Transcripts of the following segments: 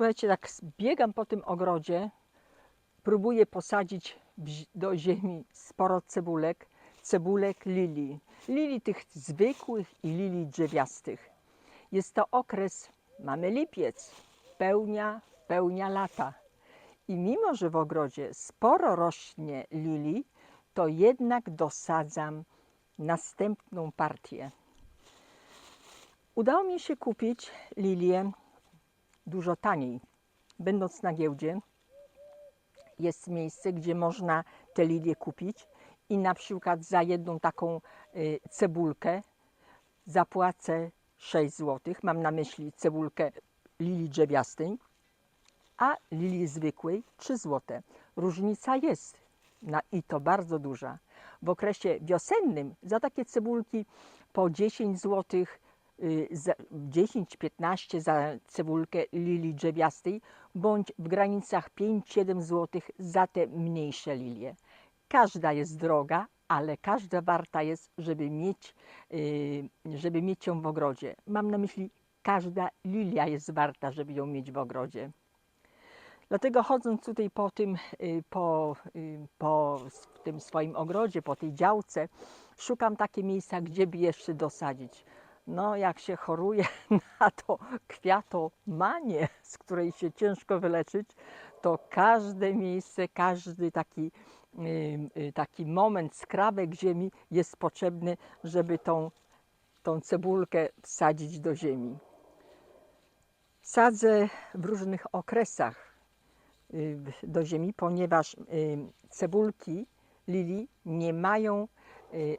Wiecie, tak biegam po tym ogrodzie, próbuję posadzić do ziemi sporo cebulek, cebulek lilii. Lilii tych zwykłych i lilii drzewiastych. Jest to okres, mamy lipiec, pełnia, pełnia lata. I mimo, że w ogrodzie sporo rośnie lilii, to jednak dosadzam następną partię. Udało mi się kupić lilię dużo taniej. Będąc na giełdzie, jest miejsce, gdzie można te lilie kupić i na przykład za jedną taką y, cebulkę zapłacę 6 zł. Mam na myśli cebulkę lilii drzewiastej, a lilii zwykłej 3 zł. Różnica jest na, i to bardzo duża. W okresie wiosennym za takie cebulki po 10 zł, y, za 10-15 za cebulkę lilii drzewiastej, bądź w granicach 5-7 zł za te mniejsze lilie. Każda jest droga, ale każda warta jest, żeby mieć, y, żeby mieć ją w ogrodzie. Mam na myśli, każda lilia jest warta, żeby ją mieć w ogrodzie. Dlatego chodząc tutaj po tym, y, po, y, po tym swoim ogrodzie, po tej działce, szukam takie miejsca, gdzie by jeszcze dosadzić. No, jak się choruje na to kwiatomanię, z której się ciężko wyleczyć, to każde miejsce, każdy taki, y, taki moment, skrawek ziemi jest potrzebny, żeby tą, tą cebulkę wsadzić do ziemi. Sadzę w różnych okresach y, do ziemi, ponieważ cebulki lilii nie mają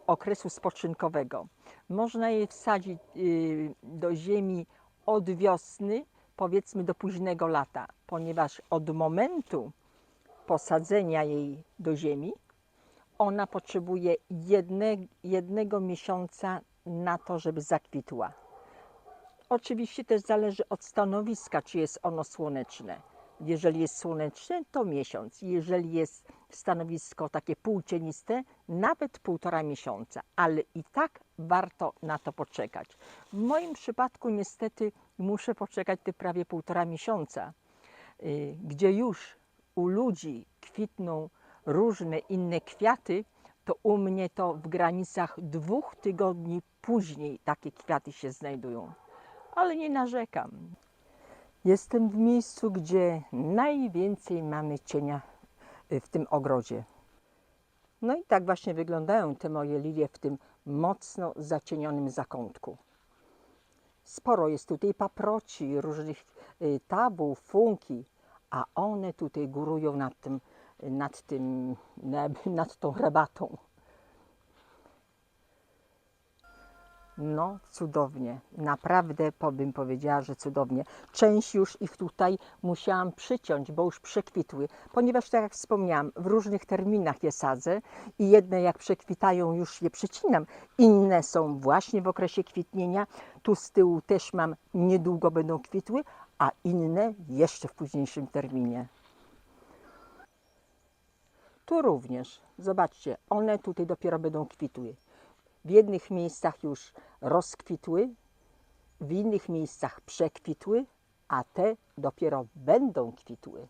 okresu spoczynkowego. Można je wsadzić y, do ziemi od wiosny, powiedzmy do późnego lata, ponieważ od momentu posadzenia jej do ziemi ona potrzebuje jedne, jednego miesiąca na to, żeby zakwitła. Oczywiście też zależy od stanowiska, czy jest ono słoneczne. Jeżeli jest słoneczne, to miesiąc. Jeżeli jest stanowisko takie półcieniste, nawet półtora miesiąca, ale i tak warto na to poczekać. W moim przypadku niestety muszę poczekać te prawie półtora miesiąca, y, gdzie już u ludzi kwitną różne inne kwiaty, to u mnie to w granicach dwóch tygodni później takie kwiaty się znajdują. Ale nie narzekam. Jestem w miejscu, gdzie najwięcej mamy cienia y, w tym ogrodzie. No i tak właśnie wyglądają te moje lilie w tym mocno zacienionym zakątku. Sporo jest tutaj paproci, różnych y, tabu, funki, a one tutaj górują nad tym, nad tym, nad, nad tą rabatą. No, cudownie. Naprawdę bym powiedziała, że cudownie. Część już ich tutaj musiałam przyciąć, bo już przekwitły, ponieważ tak jak wspomniałam, w różnych terminach je sadzę i jedne jak przekwitają już je przecinam, inne są właśnie w okresie kwitnienia. Tu z tyłu też mam, niedługo będą kwitły, a inne jeszcze w późniejszym terminie. Tu również, zobaczcie, one tutaj dopiero będą kwitły. W jednych miejscach już rozkwitły, w innych miejscach przekwitły, a te dopiero będą kwitły.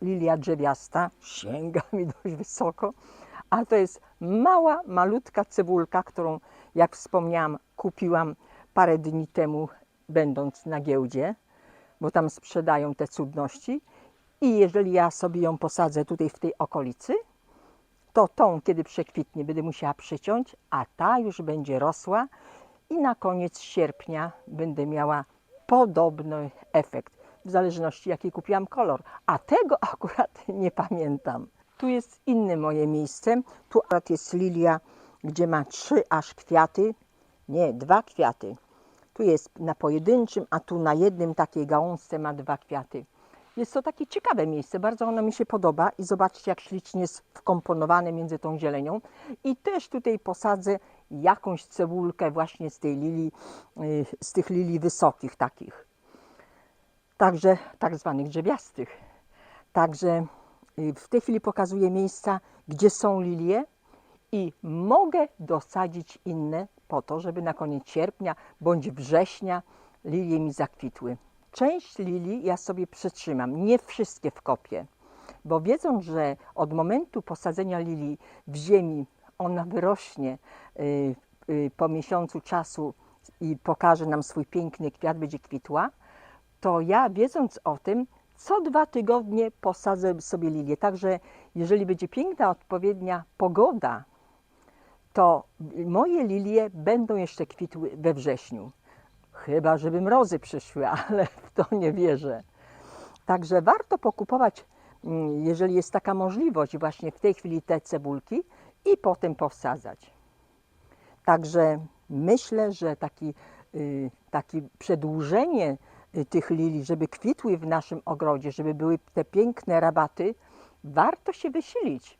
Lilia drzewiasta sięga mi dość wysoko, a to jest mała, malutka cebulka, którą, jak wspomniałam, kupiłam parę dni temu, będąc na giełdzie, bo tam sprzedają te cudności. I jeżeli ja sobie ją posadzę tutaj w tej okolicy, to tą, kiedy przekwitnie, będę musiała przyciąć, a ta już będzie rosła i na koniec sierpnia będę miała podobny efekt, w zależności jaki kupiłam kolor, a tego akurat nie pamiętam. Tu jest inne moje miejsce, tu akurat jest lilia, gdzie ma trzy aż kwiaty, nie, dwa kwiaty. Tu jest na pojedynczym, a tu na jednym takiej gałązce ma dwa kwiaty. Jest to takie ciekawe miejsce, bardzo ono mi się podoba i zobaczcie jak ślicznie jest wkomponowane między tą zielenią. I też tutaj posadzę jakąś cebulkę właśnie z tej lilii, y, z tych lilii wysokich takich. Także tak zwanych drzewiastych. Także y, w tej chwili pokazuję miejsca, gdzie są lilie i mogę dosadzić inne po to, żeby na koniec sierpnia bądź września lilie mi zakwitły. Część lilii ja sobie przytrzymam, nie wszystkie w kopie, bo wiedząc, że od momentu posadzenia lilii w ziemi ona wyrośnie y, y, po miesiącu czasu i pokaże nam swój piękny kwiat, będzie kwitła, to ja wiedząc o tym, co dwa tygodnie posadzę sobie lilię. Także jeżeli będzie piękna, odpowiednia pogoda, to moje lilie będą jeszcze kwitły we wrześniu. Chyba, żeby mrozy przyszły, ale w to nie wierzę. Także warto pokupować, mm, jeżeli jest taka możliwość, właśnie w tej chwili te cebulki i potem powsadzać. Także myślę, że taki, y, taki przedłużenie y, tych lilii, żeby kwitły w naszym ogrodzie, żeby były te piękne rabaty, warto się wysilić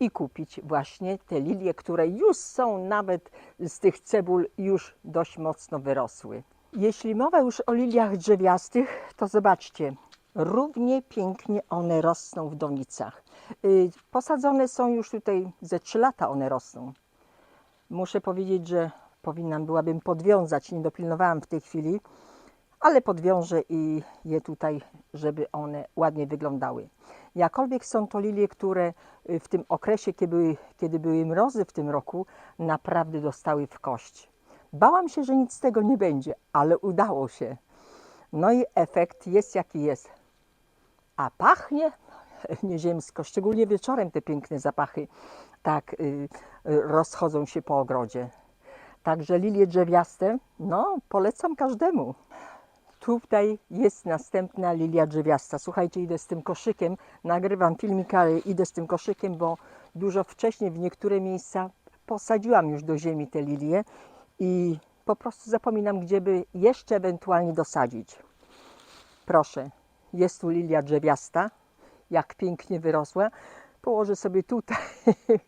i kupić właśnie te lilie, które już są nawet z tych cebul już dość mocno wyrosły. Jeśli mowa już o liliach drzewiastych, to zobaczcie, równie pięknie one rosną w donicach. Y, Posadzone są już tutaj ze 3 lata one rosną. Muszę powiedzieć, że powinnam byłabym podwiązać, nie dopilnowałam w tej chwili, ale podwiążę i je tutaj, żeby one ładnie wyglądały. Jakkolwiek są to lilie, które y, w tym okresie, kiedy były, kiedy były mrozy w tym roku, naprawdę dostały w kość. Bałam się, że nic z tego nie będzie, ale udało się. No i efekt jest jaki jest. A pachnie nieziemsko, szczególnie wieczorem te piękne zapachy tak y, y, rozchodzą się po ogrodzie. Także lilie drzewiaste, no polecam każdemu. Tutaj jest następna lilia drzewiasta. Słuchajcie, idę z tym koszykiem, nagrywam filmik, ale idę z tym koszykiem, bo dużo wcześniej w niektóre miejsca posadziłam już do ziemi te lilie i po prostu zapominam, gdzie by jeszcze ewentualnie dosadzić. Proszę, jest tu lilia drzewiasta, jak pięknie wyrosła. Położę sobie tutaj,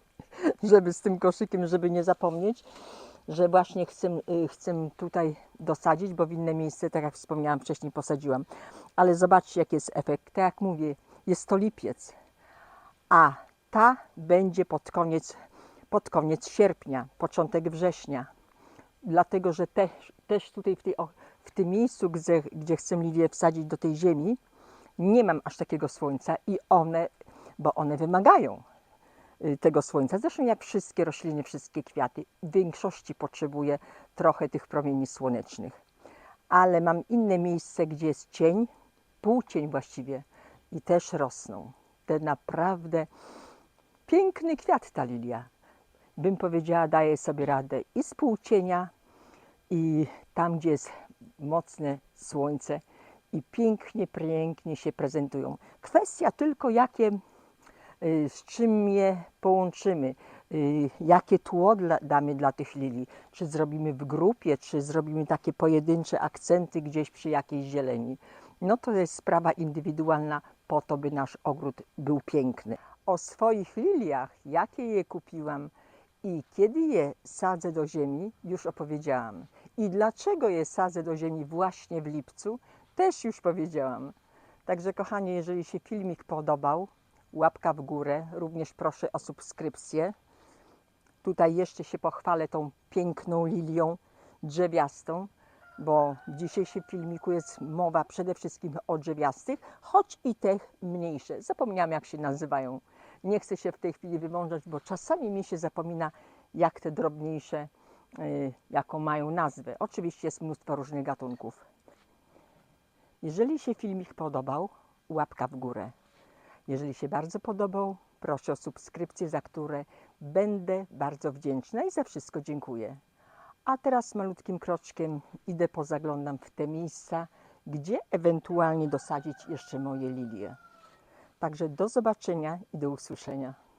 żeby z tym koszykiem, żeby nie zapomnieć, że właśnie chcę, y, chcę tutaj dosadzić, bo w inne miejsce, tak jak wspomniałam wcześniej, posadziłam. Ale zobaczcie, jaki jest efekt. Tak jak mówię, jest to lipiec, a ta będzie pod koniec, pod koniec sierpnia, początek września. Dlatego, że też, też tutaj w, tej, w tym miejscu, gdzie, gdzie chcę lilię wsadzić do tej ziemi, nie mam aż takiego słońca i one, bo one wymagają y, tego słońca. Zresztą jak wszystkie rośliny, wszystkie kwiaty, w większości potrzebuje trochę tych promieni słonecznych. Ale mam inne miejsce, gdzie jest cień, półcień właściwie i też rosną. Te naprawdę piękny kwiat ta lilia. Bym powiedziała, daje sobie radę i z półcienia, i tam, gdzie jest mocne słońce i pięknie, pięknie się prezentują. Kwestia tylko, jakie, y, z czym je połączymy, y, jakie tło dla, damy dla tych lilii. Czy zrobimy w grupie, czy zrobimy takie pojedyncze akcenty gdzieś przy jakiejś zieleni. No to jest sprawa indywidualna, po to, by nasz ogród był piękny. O swoich liliach, jakie je kupiłam, i kiedy je sadzę do ziemi, już opowiedziałam. I dlaczego je sadzę do ziemi właśnie w lipcu, też już powiedziałam. Także kochani, jeżeli się filmik podobał, łapka w górę, również proszę o subskrypcję. Tutaj jeszcze się pochwalę tą piękną lilią drzewiastą, bo w dzisiejszym filmiku jest mowa przede wszystkim o drzewiastych, choć i tych mniejsze. Zapomniałam jak się nazywają. Nie chcę się w tej chwili wymądrzać, bo czasami mi się zapomina, jak te drobniejsze, y, jaką mają nazwę. Oczywiście jest mnóstwo różnych gatunków. Jeżeli się filmik podobał, łapka w górę. Jeżeli się bardzo podobał, proszę o subskrypcję, za które będę bardzo wdzięczna i za wszystko dziękuję. A teraz malutkim kroczkiem idę pozaglądam w te miejsca, gdzie ewentualnie dosadzić jeszcze moje lilie. Także do zobaczenia i do usłyszenia.